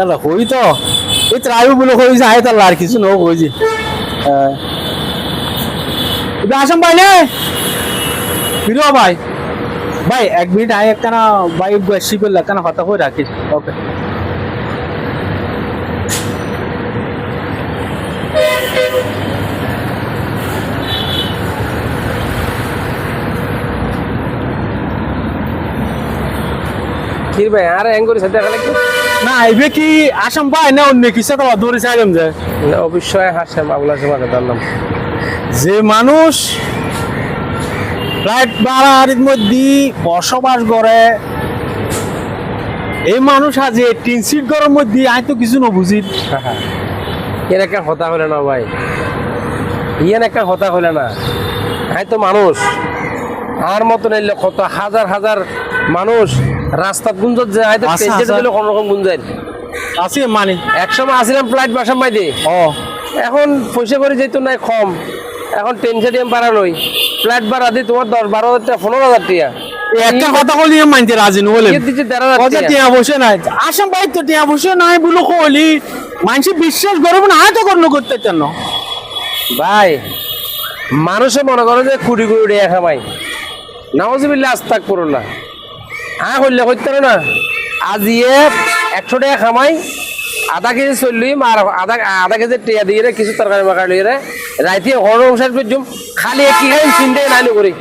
তাহলে হই তো। এই ত্রাইব বলে হই যে আয় তাহলে আর কিছু নোক হই যে হ্যাঁ আসাম ভাই এক মিনিট আয় একখানা ভাই শিপের একখানা হতা হয়ে রাখিস। ওকে। কি ভাই, আর করে সাথে গেলে কি না এবে কি আসাম ভাই না অন্য কিছু তো ধরে চাইলাম যে। অবশ্যই নাম। মানুষ ফ্লাইট ভাড়ার মধ্যে বসবাস করে এই মানুষ আজ টিন সিট ঘরের মধ্যে আই তো কিছু না বুঝি। এর একটা হতা হলে না ভাই। ইয়ান একটা হতা হলে না। হ্যাঁ তো মানুষ। আর মতন এলে কত হাজার হাজার মানুষ রাস্তা গুঞ্জত যায় হয়তো আচ্ছা, পেঞ্চেট আচ্ছা। দিলে কোনো রকম গুঞ্জায় আছে মানে। একসময় আসিলাম ফ্লাইট বাসাম বাইদে ও। এখন পয়সা করে যেত নাই কম। এখন টেনশন দিয়ে ভাড়া লই। ফ্লাইট ভাড়া দিই তোমার দশ বারো হাজার টাকা পনেরো হাজার টাকা। একটা কথা বলি মানতে রাজি নো বলে। ইয়ে কথা টিয়া বসে নাই। আসাম ভাই তো টিয়া বসে নাই বলে কইলি মানুষ বিশ্বাস করব না আয় তো করল করতে চান ভাই মানুষে মনে করে যে কুড়ি কুড়ি টাকা খামাই। নামাজিবিল্লা আস্তাক করল্লা হ্যাঁ করলে করতে না। আজ ইয়ে একশো টাকা খামাই, আধা কেজি চললি আর আধা আধা কেজি টিয়া দিয়ে রে, কিছু তরকারি মাকার রে। রাইতে হর অনুসার করছুম খালি কি খাইম চিন্তাই নাইলো করি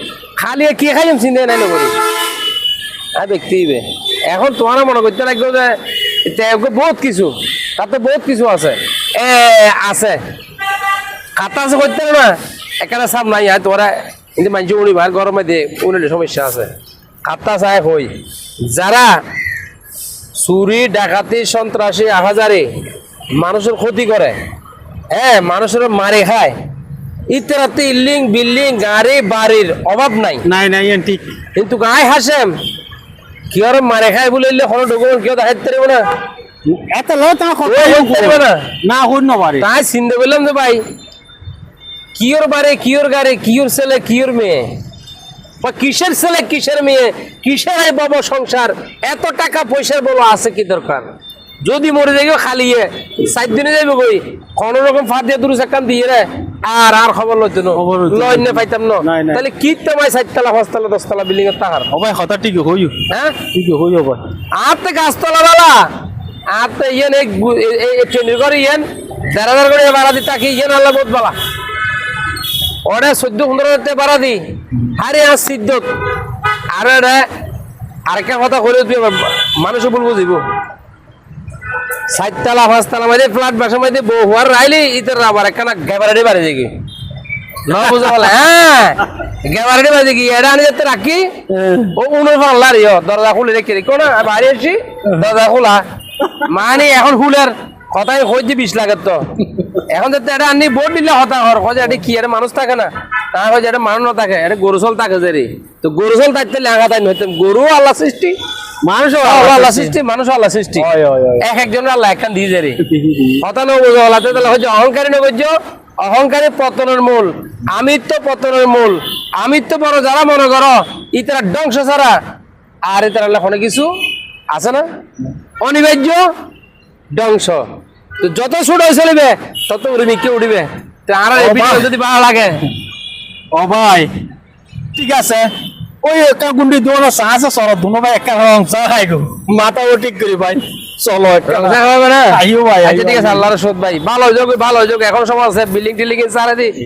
খালি কি খাইম চিন্তাই নাইলো করি আর ব্যক্তি এখন তোমার মনে করতে লাগবে যে বহুত কিছু, তাতে বহুত কিছু আছে। এ, আছে। খাতা আছে করতে না। এখানে সাপ নাই আর তোরা কিন্তু মানুষ উনি ভাই গরমে দিয়ে উনি সমস্যা আছে। খাতা চায় হই যারা চুরি ডাকাতি সন্ত্রাসী আহাজারে মানুষের ক্ষতি করে হ্যাঁ মানুষের মারে খায়। ইত্যাদি ইল্ডিং বিল্ডিং গাড়ি বাড়ির অভাব নাই। নাই নাই ঠিক কিন্তু গায়ে হাসেম কি আর মারে খায় বলে এলে কোনো ডকুমেন্ট কেউ দেখাইতে পারব না? এত লো তা না। না হই না পারে তাই চিন্তা করলাম যে ভাই কিওর বারে কিওর গাড়ি কিওর ছেলে কিওর মেয়ে? বা কিসের ছেলে কিসের মেয়ে কিসের এই বাবা সংসার? এত টাকা পয়সার বলো আছে কি দরকার? যদি মরে যাইও খালিয়ে সাত দিনে যাইব কই? কোন রকম ফাঁদ দিয়ে দুরু চাকান দিয়ে রে আর আর খবর লইতো না। লইন না পাইতাম না। তাহলে কি তোমায় সাততলা পাঁচতলা দশতলা বিল্ডিং এর তাহার? ভাই কথা ঠিক হই হ্যাঁ? ঠিক হই ভাই। আর তো গাছতলা বালা। আর তো ইয়েন এক ট্রেনের করে ইয়েন দেড় হাজার করে ভাড়া দি তাকে ইয়েন আল্লাহ বহুত বালা। ওরে চোদ্দ পনেরো হাজার টাকা ভাড়া দি। আরে আর সিদ্ধত আর এটা আরেকটা কথা করে তুই মানুষ বলব দিব সাততলা পাঁচতলা মাঝে ফ্ল্যাট বাসা মাঝে বউ হওয়ার রাইলে ইতার আবার একখানা গ্যাবারেটে বাড়ি দেখি। না বুঝা পারলে হ্যাঁ গ্যাবারেটে বাড়ি দেখি, এটা আনি যাতে রাখি? ও উনো পাল্লা রে দরজা খুলে রেখে রেখো না বাইরে এসছি দরজা খোলা। মানে এখন খুলের কথাই হয়েছে বিশ লাখের তো? এখন যাতে এটা আনি বোর্ড দিলে হতা হর কয়ে এটা কি এটা মানুষ থাকে না? তা হয় এটা মানুষ না থাকে এটা গরু চল থাকে যে তো গরু চল থাকতে লেখা তাই নইতে গরু আল্লাহ সৃষ্টি মানুষ আল্লাহ সৃষ্টি। মানুষ আল্লাহ সৃষ্টি। হয় হয় হয়। এক একজনের আল্লাহ একখান দিয়ে যে কথা না বুঝো আল্লাহ তাহলে হচ্ছে অহংকারী না বুঝছ অহংকারী পতনের মূল আমিত্ব পতনের মূল। আমিত্ব বড় যারা মনে করো ইতারা ধ্বংস ছাড়া। আর ইতারা কোনো কিছু আছে না? অনিবার্য? ধ্বংস। তো যত ছোট হয়ে চলিবে তত উড়বি কে উড়িবে আর যদি ভালো লাগে ও ভাই। ঠিক আছে। ওই একা গুন্ডি দোন সাহায্য সর দুনো ভাই একা রং খাই গো মাথা ও ঠিক করি ভাই। চলো একটা দেখা হবে না আইও ভাই আচ্ছা ঠিক আছে আল্লাহর সদ ভাই। ভালো হয়ে যাবে ভালো হয়ে যাবে এখন সময় আছে বিল্ডিং টিল্ডিং চারে দি